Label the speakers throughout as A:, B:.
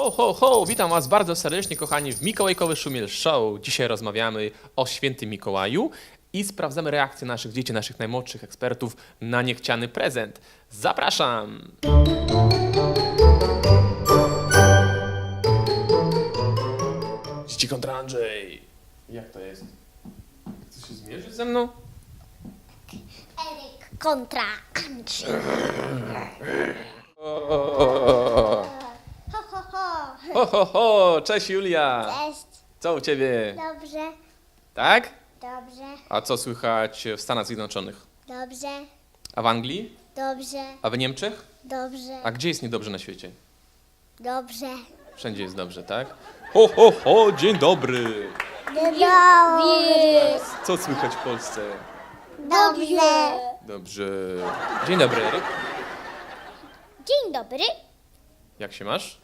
A: Ho, ho, ho! Witam Was bardzo serdecznie, kochani, w Mikołajkowy Szumiel Show. Dzisiaj rozmawiamy o świętym Mikołaju i sprawdzamy reakcję naszych dzieci, naszych najmłodszych ekspertów na niechciany prezent. Zapraszam! Dzieci kontra Andrzej. Jak to jest? Chcesz się zmierzyć ze mną?
B: Eryk kontra Andrzej.
A: O, o, o, o.
B: Ho, ho, ho.
A: Ho! Cześć Julia!
B: Cześć.
A: Co u Ciebie?
B: Dobrze,
A: Tak?
B: dobrze,
A: A co słychać w Stanach Zjednoczonych?
B: dobrze,
A: A w Anglii?
B: dobrze,
A: A w Niemczech?
B: dobrze,
A: A gdzie jest niedobrze na świecie?
B: dobrze.
A: Wszędzie jest dobrze, tak? Ho, ho, ho, dzień dobry!
B: Dobrze.
A: Co słychać w Polsce?
B: Dobrze.
A: Dobrze. Dzień dobry, Eryk.
B: Dzień dobry.
A: Jak się masz?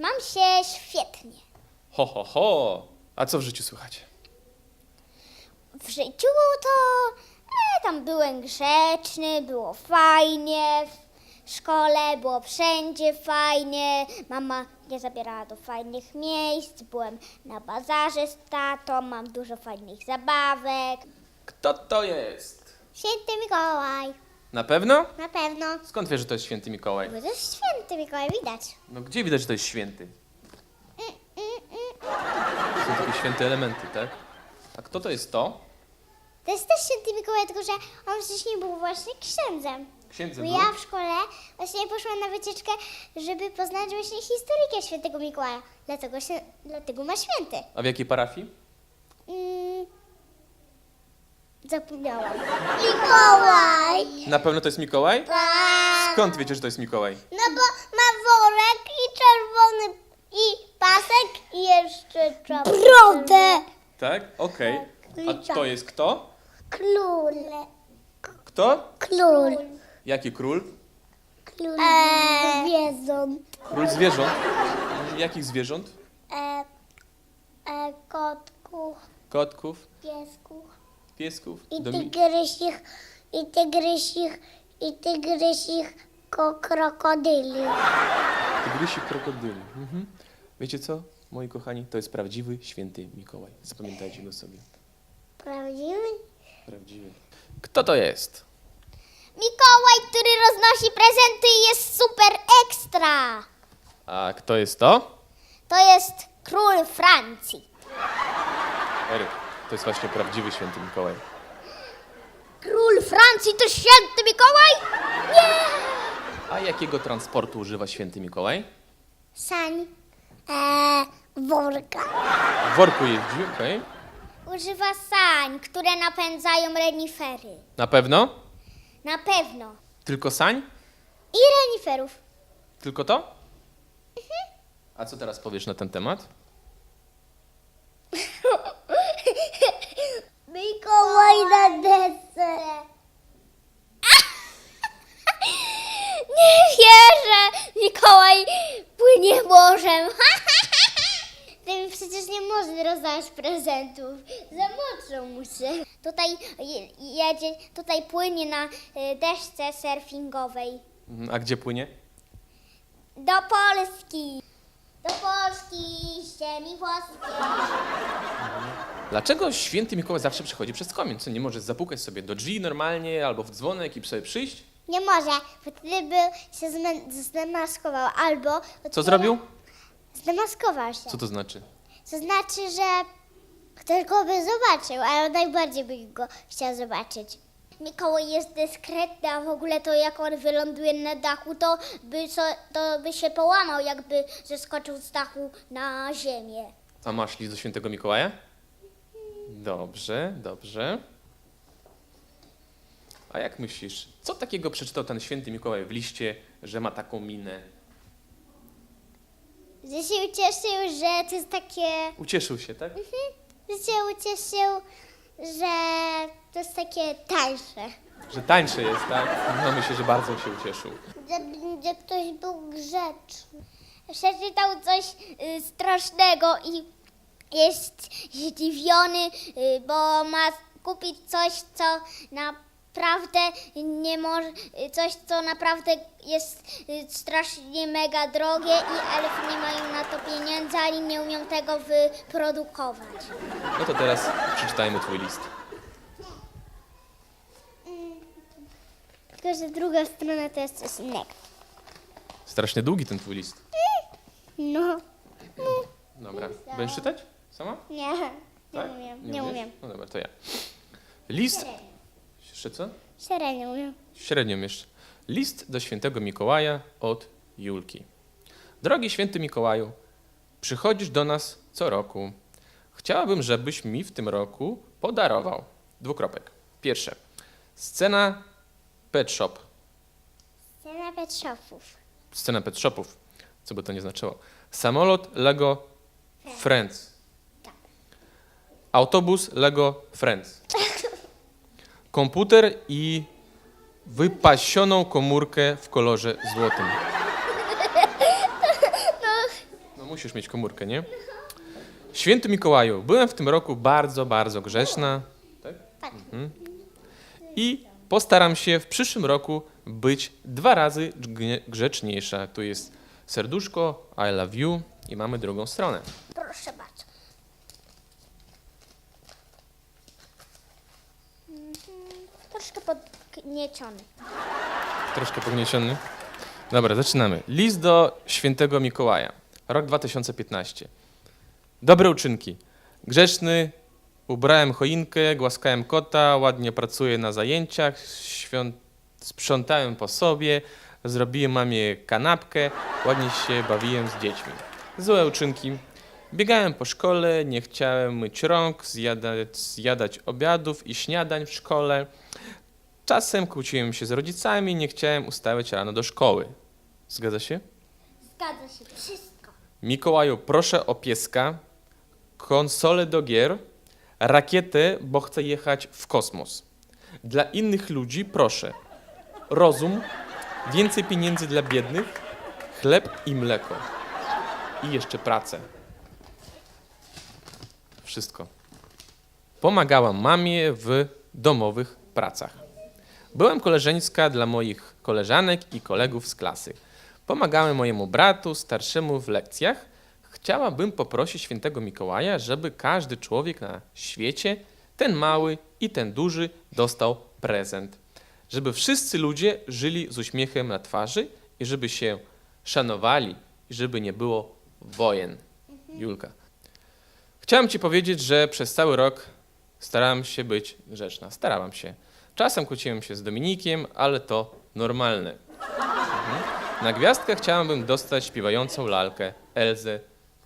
B: Mam się świetnie.
A: Ho, ho, ho. A co w życiu słychać?
B: W życiu to e, tam byłem grzeczny, było fajnie. W szkole było wszędzie fajnie. Mama mnie zabierała do fajnych miejsc. Byłem na bazarze z tatą, mam dużo fajnych zabawek.
A: Kto to jest?
B: Święty Mikołaj.
A: Na pewno?
B: Na pewno.
A: Skąd wiesz, że to jest święty Mikołaj?
B: Bo to jest święty Mikołaj, widać.
A: No gdzie widać, że to jest święty?
B: Mm, mm, mm.
A: Są takie święte elementy, tak? A kto to jest to?
B: To jest też święty Mikołaj, tylko że on wcześniej był właśnie księdzem.
A: Księdze
B: Bo
A: był?
B: ja w szkole właśnie poszłam na wycieczkę, żeby poznać właśnie historykę świętego Mikołaja. Dlatego, się, dlatego ma święty.
A: A w jakiej parafii?
B: Mm, zapomniałam. Mikołaj!
A: Na pewno to jest Mikołaj?
B: Tak.
A: Skąd wiecie, że to jest Mikołaj?
B: No bo ma worek i czerwony i pasek i jeszcze czapkę. Brodę!
A: Tak? Okej. A to jest kto?
B: Król.
A: Kto?
B: Król.
A: Jaki król?
B: Król eee. zwierząt.
A: Król zwierząt. Jakich zwierząt?
B: E, e, kotków,
A: Kotków,
B: piesków.
A: Piesków.
B: I
A: domi-
B: tygrysich, i tygrysich, i tygrysich ko krokodyli.
A: Tygrysi, krokodyli. Mhm. Wiecie co, moi kochani? To jest prawdziwy święty Mikołaj. Zapamiętajcie go sobie.
B: Prawdziwy?
A: Prawdziwy. Kto to jest?
B: Mikołaj, który roznosi prezenty i jest super ekstra.
A: A kto jest to?
B: To jest król Francji.
A: Eryk. To jest właśnie prawdziwy święty Mikołaj.
B: Król Francji to święty Mikołaj? Nie!
A: A jakiego transportu używa święty Mikołaj?
B: Sań. Eee, worka.
A: W worku jeździ, okej.
B: Używa sań, które napędzają renifery.
A: Na pewno?
B: Na pewno.
A: Tylko sań?
B: I reniferów.
A: Tylko to? A co teraz powiesz na ten temat?
B: Mikołaj na desce. Nie wierzę! Mikołaj płynie morzem. Ty przecież rozdawać prezentów. Zamoczą mu się. Tutaj je- jedzie, tutaj płynie na y, deszce surfingowej.
A: Mhm, A gdzie płynie?
B: Do Polski. Do Polski, ziemi włoskiej.
A: Dlaczego święty Mikołaj zawsze przychodzi przez komin? Co, nie może zapukać sobie do drzwi normalnie albo w dzwonek i sobie przyjść?
B: Nie może, bo wtedy by się zdemaskował albo...
A: Co zrobił?
B: Zdemaskował się.
A: Co to znaczy?
B: To znaczy, że ktoś go by zobaczył, ale najbardziej by go chciał zobaczyć. Mikołaj jest dyskretny, a w ogóle to jak on wyląduje na dachu, to by, co, to by się połamał, jakby zeskoczył z dachu na ziemię.
A: A masz list do świętego Mikołaja? Dobrze, dobrze. A jak myślisz, co takiego przeczytał ten święty Mikołaj w liście, że ma taką minę?
B: Że się ucieszył, że to jest takie...
A: Ucieszył się, tak?
B: Że się ucieszył, że to jest takie tańsze.
A: Że tańszy jest, tak? No myślę, że bardzo się ucieszył.
B: Że, że ktoś był grzeczny. Przeczytał coś y, strasznego i jest zdziwiony, y, bo ma kupić coś, co na naprawdę nie może, coś, co naprawdę jest y, strasznie mega drogie i elfy nie mają na to pieniędzy, ani nie umieją tego wyprodukować.
A: No to teraz przeczytajmy twój list.
B: Tylko, że druga strona to jest coś innego.
A: Strasznie długi ten twój list.
B: No,
A: Dobra. Będziesz czytać? Sama?
B: nie, nie
A: Tak?
B: umiem, nie,
A: umiesz?
B: umiem.
A: No dobra, to ja. List... Jeszcze co?
B: Średnio umiem.
A: Średnią jeszcze. List do świętego Mikołaja od Julki. Drogi święty Mikołaju, przychodzisz do nas co roku. Chciałabym, żebyś mi w tym roku podarował. Dwukropek. Pierwsze. Scena Pet Shop.
B: Scena pet shopów.
A: Scena Pet Shopów. Co by to nie znaczyło. Samolot Lego Friends. Autobus Lego Friends. Komputer i wypasioną komórkę w kolorze złotym. No musisz mieć komórkę, nie? Święty Mikołaju, byłem w tym roku bardzo, bardzo grzeczna. Tak?
B: Tak.
A: Mhm. I postaram się w przyszłym roku być dwa razy grzeczniejsza. Tu jest serduszko, I love you i mamy drugą stronę.
B: Proszę bardzo. Mhm, Troszkę podgnieciony.
A: Troszkę pognieciony. Dobra, zaczynamy. List do świętego Mikołaja. Rok 2015. Dobre uczynki. Grzeczny, ubrałem choinkę, głaskałem kota, ładnie pracuję na zajęciach, świąt... sprzątałem po sobie, zrobiłem mamie kanapkę, ładnie się bawiłem z dziećmi. Złe uczynki. Biegałem po szkole, nie chciałem myć rąk, zjadać, zjadać obiadów i śniadań w szkole. Czasem kłóciłem się z rodzicami, nie chciałem ustawiać rano do szkoły. Zgadza się?
B: Zgadza się, wszystko.
A: Mikołaju, proszę o pieska, konsolę do gier, rakietę, bo chcę jechać w kosmos. Dla innych ludzi proszę rozum, więcej pieniędzy dla biednych, chleb i mleko. I jeszcze pracę. Wszystko. Pomagałam mamie w domowych pracach. Byłem koleżeńska dla moich koleżanek i kolegów z klasy. Pomagałem mojemu bratu starszemu w lekcjach. Chciałabym poprosić świętego Mikołaja, żeby każdy człowiek na świecie, ten mały i ten duży, dostał prezent. Żeby wszyscy ludzie żyli z uśmiechem na twarzy i żeby się szanowali i żeby nie było wojen. Julka. Chciałem Ci powiedzieć, że przez cały rok starałam się być grzeczna. Starałam się. Czasem kłóciłem się z Dominikiem, ale to normalne. Mhm. Na gwiazdkę chciałabym dostać śpiewającą lalkę Elzę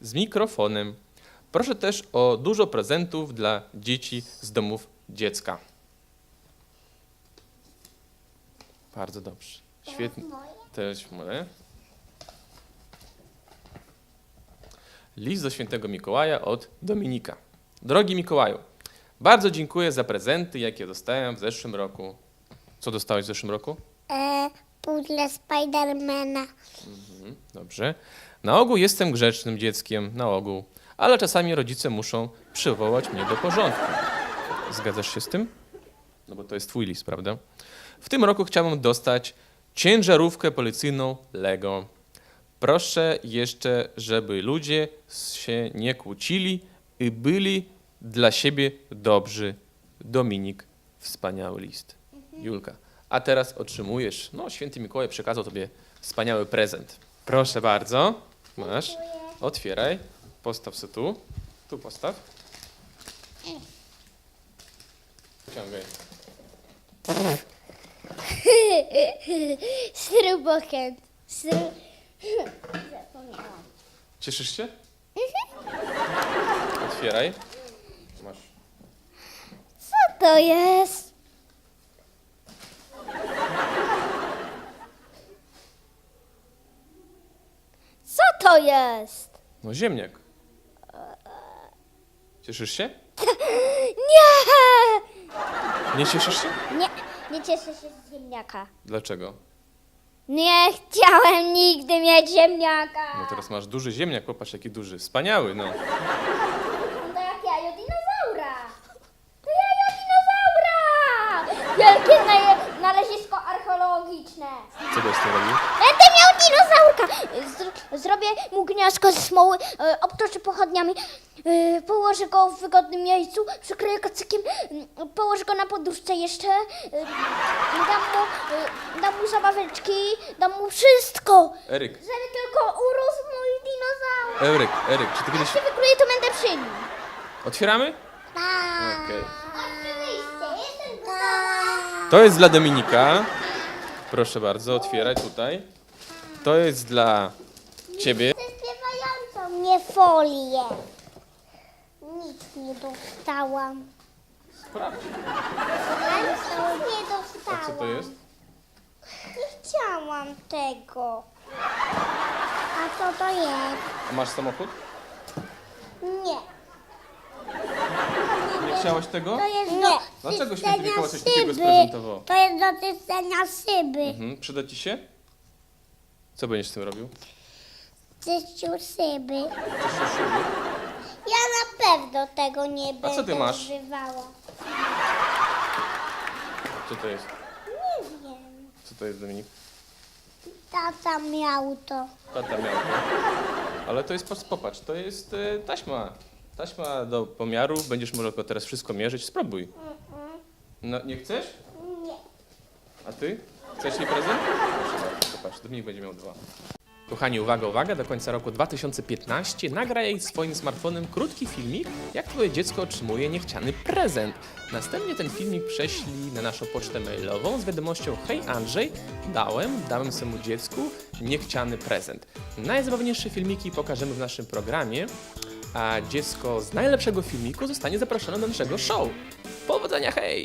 A: z mikrofonem. Proszę też o dużo prezentów dla dzieci z domów dziecka. Bardzo dobrze. Świetnie. Też moje. List do świętego Mikołaja od Dominika. Drogi Mikołaju, bardzo dziękuję za prezenty, jakie dostałem w zeszłym roku. Co dostałeś w zeszłym roku?
B: E, puzzle Spidermana.
A: Mhm, Dobrze. Na ogół jestem grzecznym dzieckiem, na ogół, ale czasami rodzice muszą przywołać mnie do porządku. Zgadzasz się z tym? No bo to jest twój list, prawda? W tym roku chciałbym dostać ciężarówkę policyjną Lego. Proszę jeszcze, żeby ludzie się nie kłócili i byli dla siebie dobrzy. Dominik, wspaniały list. Julka, a teraz otrzymujesz, no święty Mikołaj przekazał tobie wspaniały prezent. Proszę bardzo, masz, otwieraj, postaw se tu, tu postaw. Ciągaj.
B: Śrubokręt. Śru... Zapomniałam.
A: Cieszysz się? Otwieraj.
B: To jest? Co to jest?
A: No ziemniak. Cieszysz się?
B: Nie!
A: Nie cieszysz się?
B: Nie, nie cieszę się z ziemniaka.
A: Dlaczego?
B: Nie chciałem nigdy mieć ziemniaka.
A: No teraz masz duży ziemniak, popatrz jaki duży, wspaniały, no.
B: Na- nalezisko archeologiczne.
A: Co byś z tym robił?
B: Będę miał dinozaurka. Zr- zrobię mu gniazdko ze smoły, e, obtoczę pochodniami, e, położę go w wygodnym miejscu, przykryję kocykiem, mm, położę go na poduszce jeszcze, e, dam mu, e, dam mu zabaweczki, dam mu wszystko,
A: Eryk,
B: żeby tylko urósł mój dinozaur.
A: Eryk, Eryk, czy ty kiedyś...
B: Jak się wykluję, to będę przy nim.
A: Otwieramy?
B: Tak.
A: Okej. To jest dla Dominika. Proszę bardzo, otwieraj tutaj. To jest dla ciebie.
B: Zaśpiewającą mnie folię. Nic nie dostałam.
A: Sprawdź.
B: Nic nie dostałam.
A: A co to jest?
B: Nie chciałam tego. A co to jest?
A: A masz samochód?
B: Nie.
A: Nie chciałaś tego?
B: To jest do
A: Dlaczego
B: czyszczenia
A: święty Mikołaj coś takiego
B: szyby.
A: sprezentował?
B: To jest do czyszczenia szyby.
A: Mhm. Przyda ci się? Co będziesz z tym robił?
B: Czyścił szyby. Ja na pewno tego nie będę
A: co ty masz?
B: używała.
A: Co to jest?
B: Nie wiem.
A: Co to jest, Dominik?
B: Tata miał to.
A: Tata miał to. Ale to jest, popatrz, to jest e, taśma. Taśma do pomiaru. Będziesz mogła teraz wszystko mierzyć. Spróbuj. No, nie chcesz?
B: Nie.
A: A ty? Chcesz jej prezent? Popatrz, Dominik będzie miał dwa. Kochani, uwaga, uwaga, do końca roku 2015 nagra jej swoim smartfonem krótki filmik, jak twoje dziecko otrzymuje niechciany prezent. Następnie ten filmik prześlij na naszą pocztę mailową z wiadomością Hej Andrzej, dałem, dałem swemu dziecku niechciany prezent. Najzabawniejsze filmiki pokażemy w naszym programie, a dziecko z najlepszego filmiku zostanie zaproszone do naszego show. Powodzenia, hej!